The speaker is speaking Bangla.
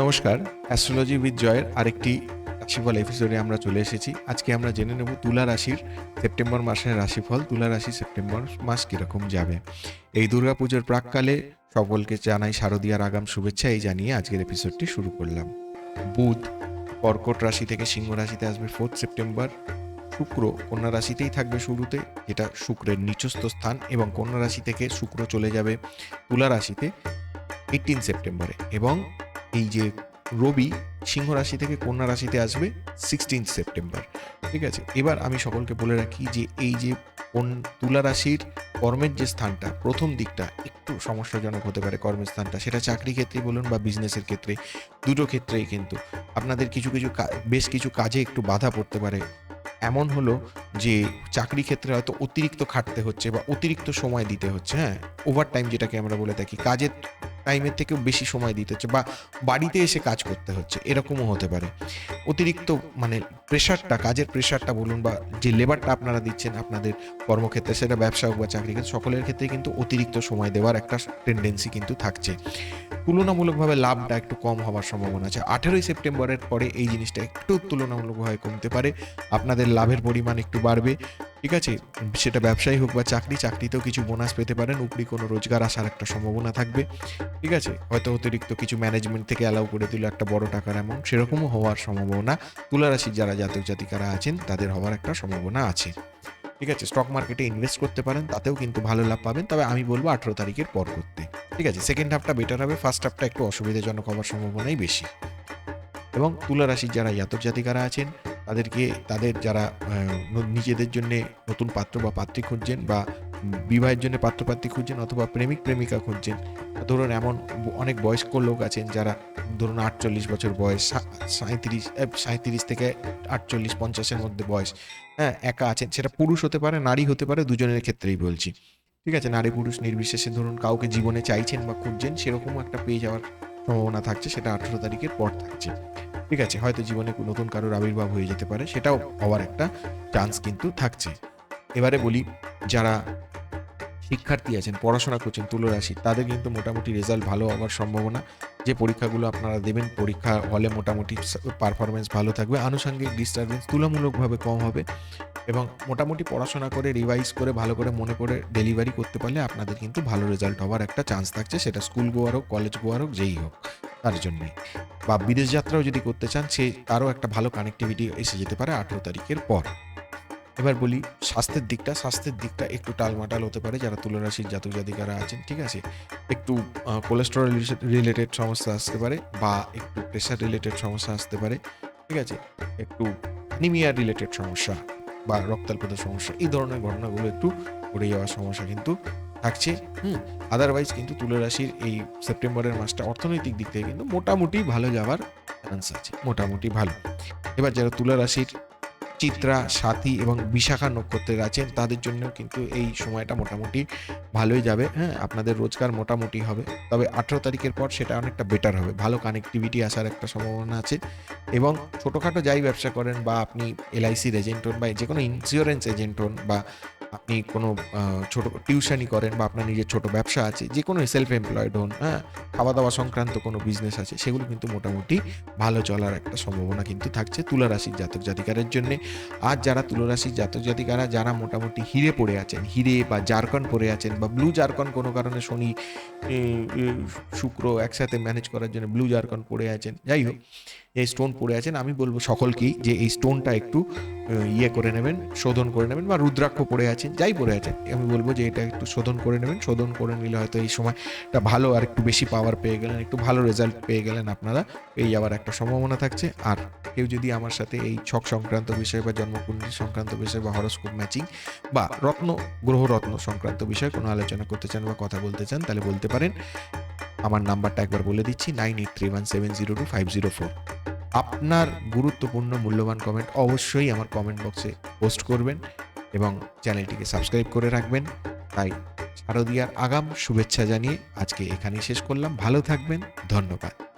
নমস্কার অ্যাস্ট্রোলজি উইথ জয়ের আরেকটি রাশিফল এপিসোডে আমরা চলে এসেছি। আজকে আমরা জেনে নেব তুলা রাশির সেপ্টেম্বর মাসের রাশিফল, তুলা রাশি সেপ্টেম্বর মাস কীরকম যাবে। এই দুর্গাপুজোর প্রাককালে সকলকে জানাই শারদীয়ার আগাম শুভেচ্ছা, এই জানিয়ে আজকের এপিসোডটি শুরু করলাম। বুধ কর্কট রাশি থেকে সিংহ রাশিতে আসবে ফোর্থ সেপ্টেম্বর শুক্র কন্যা রাশিতেই থাকবে শুরুতে যেটা শুক্রের নিচস্থ স্থান এবং কন্যা রাশি থেকে শুক্র চলে যাবে তুলা রাশিতে এইটিন সেপ্টেম্বরে এবং এই যে রবি সিংহ রাশি থেকে কন্যা রাশিতে আসবে সিক্সটিন সেপ্টেম্বর ঠিক আছে? এবার আমি সকলকে বলে রাখি যে এই যে কোন তুলা রাশির কর্মের যে স্থানটা, প্রথম দিকটা একটু সমস্যাজনক হতে পারে কর্মের স্থানটা, সেটা চাকরি ক্ষেত্রে বলুন বা বিজনেসের ক্ষেত্রে, দুটো ক্ষেত্রেই কিন্তু। আপনাদের কিছু কিছু বেশ কিছু কাজে একটু বাধা পড়তে পারে। এমন হলো যে চাকরি ক্ষেত্রে হয়তো অতিরিক্ত খাটতে হচ্ছে বা অতিরিক্ত সময় দিতে হচ্ছে হ্যাঁ? ওভার টাইম যেটাকে আমরা বলে থাকি, কাজের টাইমের থেকেও বেশি সময় দিতে হচ্ছে বা বাড়িতে এসে কাজ করতে হচ্ছে, এরকমও হতে পারে। অতিরিক্ত মানে প্রেশারটা কাজের প্রেশারটা বলুন বা যে লেবারটা আপনারা দিচ্ছেন আপনাদের কর্মক্ষেত্রে, সেটা ব্যবসা হোক বা চাকরি ক্ষেত্রে, সকলের ক্ষেত্রে কিন্তু অতিরিক্ত সময় দেওয়ার একটা টেন্ডেন্সি কিন্তু থাকছে। তুলনামূলকভাবে লাভটা একটু কম হওয়ার সম্ভাবনা আছে। আঠেরোই সেপ্টেম্বরের পরে এই জিনিসটা একটু তুলনামূলকভাবে কমতে পারে। আপনাদের লাভের পরিমাণ একটু বাড়বে। ঠিক আছে, সেটা ব্যবসায়ী হোক বা চাকরি, চাকরিতেও কিছু বোনাস পেতে পারেন, উপরি কোনো রোজগার আসার একটা সম্ভাবনা থাকবে। ঠিক আছে, হয়তো অতিরিক্ত কিছু ম্যানেজমেন্ট থেকে অ্যালাউ করে দিল একটা বড় টাকার অ্যামাউন্ট সেরকমও হওয়ার সম্ভাবনা। তুলারাশির যারা জাতক জাতিকারা আছেন, তাদের হওয়ার একটা সম্ভাবনা আছে। ঠিক আছে স্টক মার্কেটে ইনভেস্ট করতে পারেন, তাতেও কিন্তু ভালো লাভ পাবেন। তবে আমি বলব আঠেরো তারিখের পর করতে। ঠিক আছে সেকেন্ড হাফটা বেটার হবে ফার্স্ট হাফটা একটু অসুবিধাজনক হওয়ার সম্ভাবনাই বেশি। এবং তুলা রাশির যারা জাতক জাতিকারা আছেন তাদেরকে তাদের যারা নিজেদের জন্য নতুন পাত্র বা পাত্রী খুঁজছেন বা বিবাহের জন্য পাত্রপাত্রী খুঁজছেন অথবা প্রেমিক প্রেমিকা খুঁজছেন ধরুন এমন অনেক বয়স্ক লোক আছেন যারা ধরুন আটচল্লিশ বছর বয়স সা- সাঁইত্রিশ আহ, সাঁইত্রিশ থেকে আটচল্লিশ পঞ্চাশের মধ্যে বয়স হ্যাঁ একা আছেন সেটা পুরুষ হতে পারে নারী হতে পারে দুজনের ক্ষেত্রেই বলছি ঠিক আছে? নারী পুরুষ নির্বিশেষে ধরুন কাউকে জীবনে চাইছেন বা খুঁজছেন সেরকম একটা পেয়ে যাওয়ার সম্ভাবনা থাকছে সেটা আঠেরো তারিখের পর থাকছে। ঠিক আছে, হয়তো জীবনে নতুন কারোর আবির্ভাব হয়ে যেতে পারে, সেটাও হওয়ার একটা চান্স কিন্তু থাকছে। এবারে বলি, যারা শিক্ষার্থী আছেন, পড়াশোনা করছেন তুলো রাশি তাদের কিন্তু মোটামুটি রেজাল্ট ভালো হওয়ার সম্ভাবনা। যে পরীক্ষাগুলো আপনারা দেবেন, পরীক্ষা হলে মোটামুটি পারফরমেন্স ভালো থাকবে। আনুষঙ্গিক ডিস্টারবেন্স তুলনামূলকভাবে কম হবে এবং মোটামুটি পড়াশোনা করে রিভাইজ করে, ভালো করে মনে করে ডেলিভারি করতে পারলে আপনাদের কিন্তু ভালো রেজাল্ট হওয়ার একটা চান্স থাকছে। সেটা স্কুল গোয়ার হোক কলেজ গোয়ার হোক, যেই হোক। তার জন্যই বা বিদেশ যাত্রাও যদি করতে চান, সে তারও একটা ভালো কানেক্টিভিটি এসে যেতে পারে আঠেরো তারিখের পর। এবার বলি, স্বাস্থ্যের দিকটা স্বাস্থ্যের দিকটা একটু টালমাটাল হতে পারে। যারা তুলারাশির জাতক জাতিকারা আছেন, ঠিক আছে? একটু কোলেস্টেরল রিলেটেড সমস্যা আসতে পারে বা একটু প্রেশার রিলেটেড সমস্যা আসতে পারে, ঠিক আছে? একটু নিমিয়া রিলেটেড সমস্যা বা রক্তাল্পত সমস্যা, এই ধরনের ঘটনাগুলো একটু ঘটে যাওয়ার সমস্যা কিন্তু থাকছে, হুম আদারওয়াইজ কিন্তু তুলা রাশির এই সেপ্টেম্বরের মাসটা অর্থনৈতিক দিক থেকে কিন্তু মোটামুটি ভালো যাওয়ার চান্স আছে, মোটামুটি ভালো। এবার যারা তুলা রাশির চিত্রা, সাথী এবং বিশাখা নক্ষত্রের আছেন, তাদের জন্য কিন্তু এই সময়টা মোটামুটি ভালোই যাবে। হ্যাঁ আপনাদের রোজগার মোটামুটি হবে, তবে আঠেরো তারিখের পর সেটা অনেকটা বেটার হবে। ভালো কানেক্টিভিটি আসার একটা সম্ভাবনা আছে এবং ছোটোখাটো যাই ব্যবসা করেন বা আপনি এলআইসির এজেন্ট হন বা যে কোনো ইন্স্যুরেন্স এজেন্ট হন বা আপনি কোনো ছোট টিউশনই করেন বা আপনার নিজের ছোট ব্যবসা আছে যে কোনো সেলফ এমপ্লয়েড হন হ্যাঁ খাওয়া দাওয়া সংক্রান্ত কোনো বিজনেস আছে, সেগুলো কিন্তু মোটামুটি ভালো চলার একটা সম্ভাবনা কিন্তু থাকছে তুলা রাশির জাতক জাতিকারের জন্য। আর যারা তুলরাশি জাতক জাতিকারা, যারা মোটামুটি হিরে পড়ে আছেন, হিরে বা জারকন পড়ে আছেন বা ব্লু জারকন কোনো কারণে শনি শুক্র একসাথে ম্যানেজ করার জন্য ব্লু জারকন পড়ে আছেন, যাই হোক। এই স্টোন পড়ে আছেন, আমি বলব সকলকেই যে এই স্টোনটা একটু ইয়ে করে নেবেন, শোধন করে নেবেন বা রুদ্রাক্ষ পড়ে আছেন, যাই পড়ে আছেন, আমি বলব যে এটা একটু শোধন করে নেবেন, শোধন করে নিলে হয়তো এই সময়টা ভালো আর একটু বেশি পাওয়ার পেয়ে গেলেন, একটু ভালো রেজাল্ট পেয়ে গেলেন আপনারা পেয়ে যাওয়ার একটা সম্ভাবনা থাকছে। আর কেউ যদি আমার সাথে এই ছক সংক্রান্ত বিষয় বা জন্মকুণ্ডলী সংক্রান্ত বিষয় বা হরস্কোপ ম্যাচিং বা রত্ন, গ্রহ রত্ন সংক্রান্ত বিষয়ে কোনো আলোচনা করতে চান বা কথা বলতে চান, তাহলে বলতে পারেন। আমার নাম্বারটা একবার বলে দিচ্ছি nine eight three one seven zero two five zero four আপনার গুরুত্বপূর্ণ, মূল্যবান কমেন্ট অবশ্যই আমার কমেন্ট বক্সে পোস্ট করবেন এবং চ্যানেলটিকে সাবস্ক্রাইব করে রাখবেন। তাই শারদিয়ার আগাম শুভেচ্ছা জানিয়ে আজকে এখানেই শেষ করলাম। ভালো থাকবেন, ধন্যবাদ।